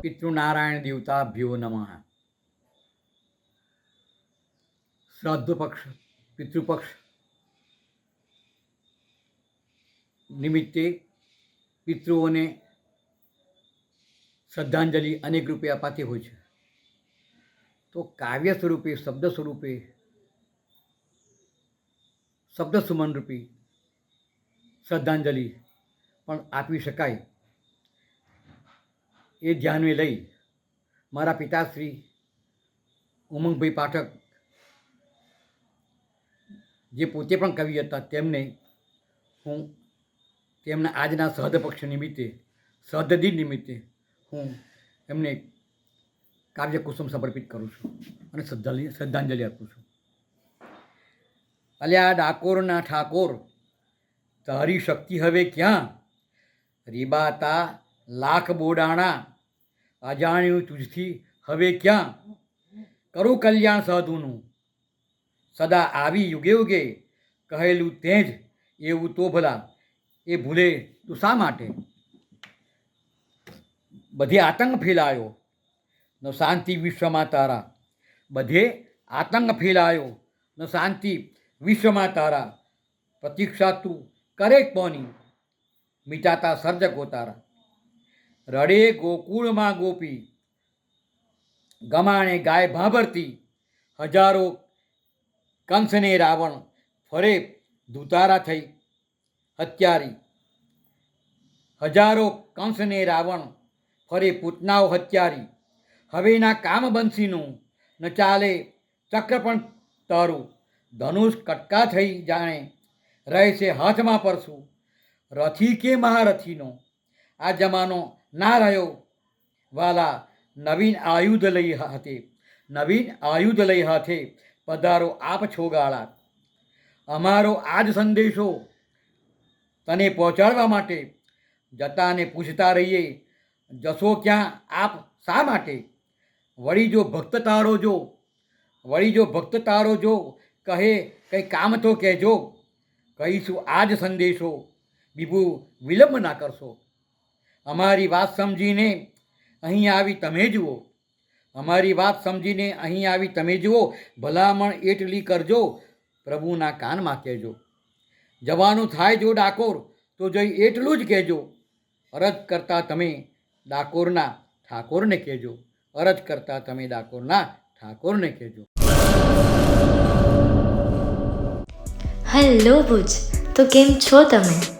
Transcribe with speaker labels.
Speaker 1: પિતૃનારાયણ દેવતાભ્યો નમઃ. શ્રાદ્ધ પક્ષ પિતૃપક્ષ નિમિત્તે પિતૃઓને શ્રદ્ધાંજલિ અનેક રૂપે અપાતી હોય છે. તો કાવ્ય સ્વરૂપે, શબ્દ સ્વરૂપે, શબ્દ સુમન રૂપી શ્રદ્ધાંજલિ પણ આપી શકાય. એ ધ્યાને લઈ મારા પિતાશ્રી, ઉમંગભાઈ પાઠક, જે પોતે પણ કવિ હતા, તેમને હું તેમના આજના સહદ પક્ષ નિમિત્તે, સહદ દિન નિમિત્તે હું એમને કાવ્ય કુસુમ સમર્પિત કરું છું અને શ્રદ્ધાંજલિ શ્રદ્ધાંજલિ આપું છું. અલ્યા ડાકોરના ઠાકોર, તારી શક્તિ હવે ક્યાં? રીબાતા લાખ બોડાણા. અજાણ્યું તુજથી હવે ક્યાં? કરું કલ્યાણ સાધુનું. સદા આવી યુગે યુગે કહેલું તે જ એવું તો ભલા. એ ભૂલે તું શા માટે? બધે આતંક ફેલાયો. ન શાંતિ વિશ્વમાં તારા. બધે આતંક ફેલાયો. ન શાંતિ વિશ્વમાં તારા. પ્રતીક્ષા તું કરે કોની? મિટાતા સર્જકો તારા. રડે ગોકુળમાં ગોપી. ગમાણે ગાય ભાંભરતી. હજારો કંસને રાવણ ફરે દુતારા થઈ. હત્યારી. હજારો કંસને રાવણ ફરે પૂતનાઓ હત્યારી. હવેના કામ બંસીનું ન ચાલે ચક્ર પણ તારું. ધનુષ કટકા થઈ જાણે રહે છે હાથમાં પરશું રથી કે મહારથીનો? આ જમાનો ના રહ્યો વાલા, નવીન આયુધ લઈ હાથે, નવીન આયુધ લઈ હાથે પધારો આપ છો ગાળા. અમારો આ જ સંદેશો તને પહોંચાડવા માટે જતાને પૂછતા રહીએ, જશો ક્યાં આપ શા માટે? વળી જો ભક્ત તારો જો, વળી જો ભક્ત તારો જો, કહે કંઈ કામ તો કહેજો. કહીશું આ જ સંદેશો બીબુ વિલંબ ના કરશો. અમારી વાત સમજીને અહીં આવી તમે જુઓ. અમારી વાત સમજીને અહીં આવી તમે જુઓ. ભલામણ એટલી કરજો, પ્રભુના કાનમાં કહેજો. જવાનું થાય જો ડાકોર, તો જઈ એટલું જ કહેજો. અરજ કરતા તમે ડાકોરના ઠાકોરને કહેજો. અરજ કરતા તમે ડાકોરના ઠાકોરને કહેજો.
Speaker 2: હેલો ભુજ, તો કેમ છો તમે?